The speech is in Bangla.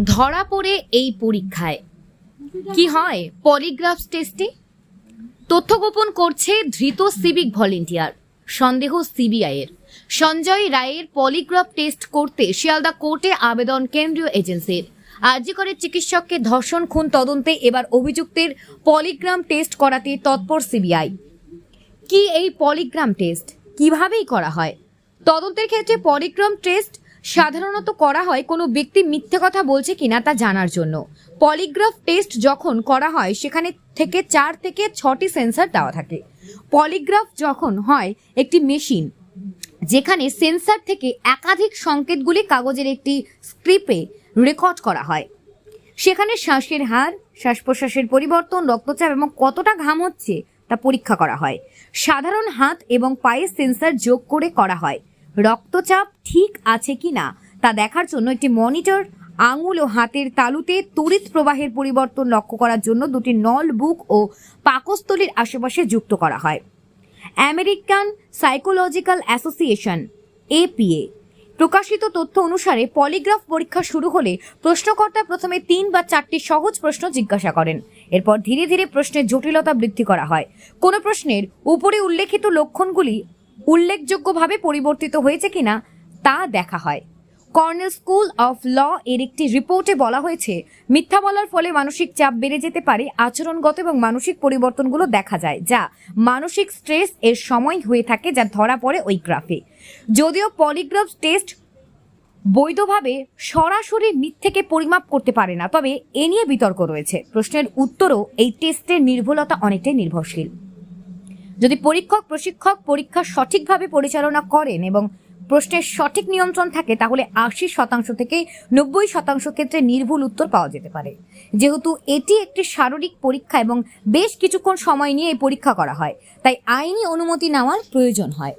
ধরা পড়ে এই পরীক্ষায়। কি হয়? পলিগ্রাফ টেস্টে? তথ্য গোপন করছে ধৃত সিভিক ভলেন্টিয়ার, সন্দেহ সিবিআইয়ের সঞ্জয় রায়ের পলিগ্রাফ টেস্ট করতে শিয়ালদা কোর্টে আবেদন কেন্দ্রীয় এজেন্সির। আর্যিকরের চিকিৎসককে ধর্ষণ, খুন তদন্তে এবার অভিযুক্তের পলিগ্রাম টেস্ট করাতে তৎপর সিবিআই। কি এই পলিগ্রাম টেস্ট? কিভাবেই করা হয়? তদন্তের ক্ষেত্রে পলিগ্রাম টেস্ট সাধারণত করা হয় কোনো ব্যক্তি মিথ্যে কথা বলছে কিনা তা জানার জন্য। পলিগ্রাফ টেস্ট যখন করা হয়, সেখানে থেকে চার থেকে ছটি সেন্সার দেওয়া থাকে। পলিগ্রাফ যখন হয়, একটি মেশিন, যেখানে সেন্সার থেকে একাধিক সংকেতগুলি কাগজের একটি স্ক্রিপে রেকর্ড করা হয়। সেখানে শ্বাসের হার শ্বাস প্রশ্বাসের পরিবর্তন, রক্তচাপ এবং কতটা ঘাম হচ্ছে তা পরীক্ষা করা হয়। সাধারণ হাত এবং পায়ের সেন্সার যোগ করে করা হয়। রক্তচাপ ঠিক আছে কি না তা দেখার জন্য একটি মনিটর, আঙুল ও হাতের তালুতে তড়িৎ প্রবাহের পরিবর্তন লক্ষ্য করার জন্য দুটি নল বুক ও পাকস্থলীর আশেপাশে যুক্ত করা হয়। আমেরিকান সাইকোলজিক্যাল অ্যাসোসিয়েশন এপিএ প্রকাশিত তথ্য অনুসারে পলিগ্রাফ পরীক্ষা শুরু হলে প্রশ্নকর্তা প্রথমে তিন বা চারটি সহজ প্রশ্ন জিজ্ঞাসা করেন। এরপর ধীরে ধীরে প্রশ্নের জটিলতা বৃদ্ধি করা হয়। কোনো প্রশ্নের উপরে উল্লেখিত লক্ষণগুলি উল্লেখযোগ্যভাবে পরিবর্তিত হয়েছে কিনা তা দেখা হয়। কর্নেল স্কুল অফ ল এর একটি রিপোর্টে বলা হয়েছে, মিথ্যা বলার ফলে মানসিক চাপ বেড়ে যেতে পারে, আচরণগত এবং মানসিক পরিবর্তনগুলো দেখা যায়, যা মানসিক স্ট্রেস এর সময় হয়ে থাকে যা ধরা পড়ে ওই গ্রাফে। যদিও পলিগ্রাফ টেস্ট বৈধভাবে সরাসরি মিথ্যেকে পরিমাপ করতে পারে না, তবে এ নিয়ে বিতর্ক রয়েছে। প্রশ্নের উত্তরও এই টেস্টের নির্ভুলতা অনেকটাই নির্ভরশীল। যদি পরীক্ষক, প্রশিক্ষক পরীক্ষা সঠিকভাবে পরিচালনা করেন এবং প্রশ্নের সঠিক নিয়ন্ত্রণ থাকে, তাহলে আশি শতাংশ থেকে নব্বই শতাংশ ক্ষেত্রে নির্ভুল উত্তর পাওয়া যেতে পারে। যেহেতু এটি একটি শারীরিক পরীক্ষা এবং বেশ কিছুক্ষণ সময় নিয়ে এই পরীক্ষা করা হয়, তাই আইনি অনুমতি নেওয়ার প্রয়োজন হয়।